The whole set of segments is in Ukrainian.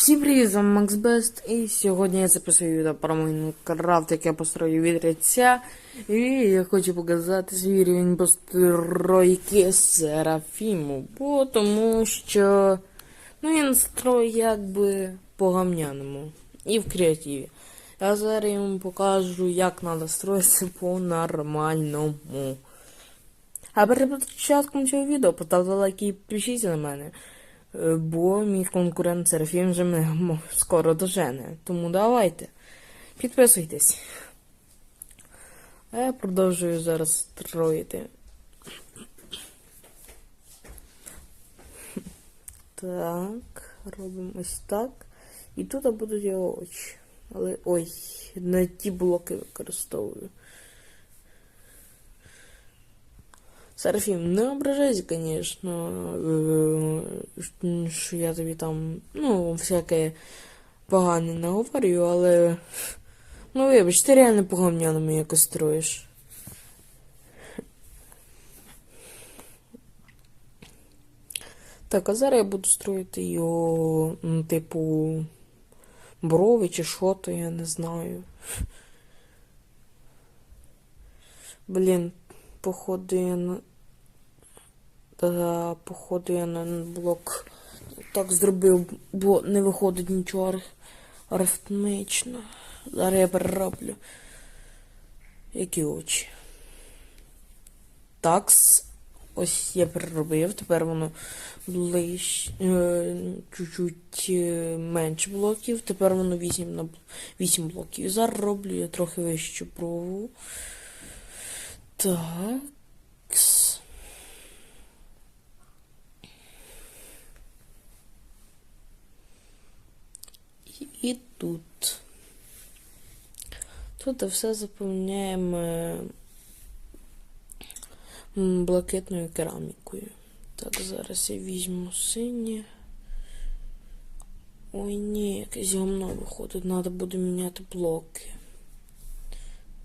Всім привіт, з вами Макс Бест, і сьогодні я записую відео про Майнкрафт, як я построю від реця. І я хочу показати свій рівень постройки Серафіму, бо тому що ну, він строю якби по гамняному і в креативі. Я зараз йому покажу, як треба строїтися по-нормальному. А перед початком цього відео поставте лайк і підпишіться на мене. Е, Бо мій конкурент Серафім вже мене скоро дожене. Тому давайте. Підписуйтесь. А я продовжую зараз строїти. Так, робимо ось так. І тут будуть його очі. Але ой, не ті блоки використовую. Серафім, не ображайся, звісно, що я тобі там, ну, всяке погане наговорюю, але. Ну, вибач, ти реально погамняними якось строїш. Так, а зараз я буду строїти його, ну, типу, брови чи що то, я не знаю. Блін, походу я походу я на блок так зробив, бо не виходить нічого ариф- арифметично. Зараз я перероблю. Які очі. Такс. Ось я переробив, тепер воно ближче, е, чуть-чуть е, менше блоків, тепер воно 8 на 8 блоків. Зараз роблю я трохи вищу брову. Такс. І, тут. Тут все заповняємо блакитною керамікою. Так, зараз я візьму синє. Ой, ні, якесь гомно виходить. Треба буде міняти блоки.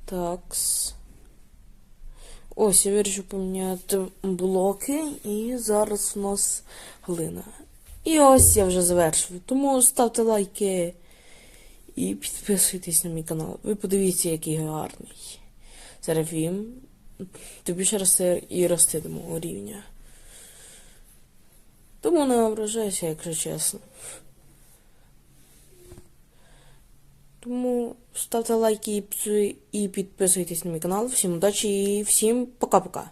Такс. Ось, я вирішив поміняти блоки, і зараз у нас глина. І ось я вже завершив. Тому ставте лайки і підписуйтесь на мій канал. Ви подивіться, який гарний. Серафім. Тобі ще росте і рости до мого рівня. Тому не ображайся, якщо чесно. Тому ставте лайки і підписуйтесь на мій канал. Всім удачі і всім пока-пока.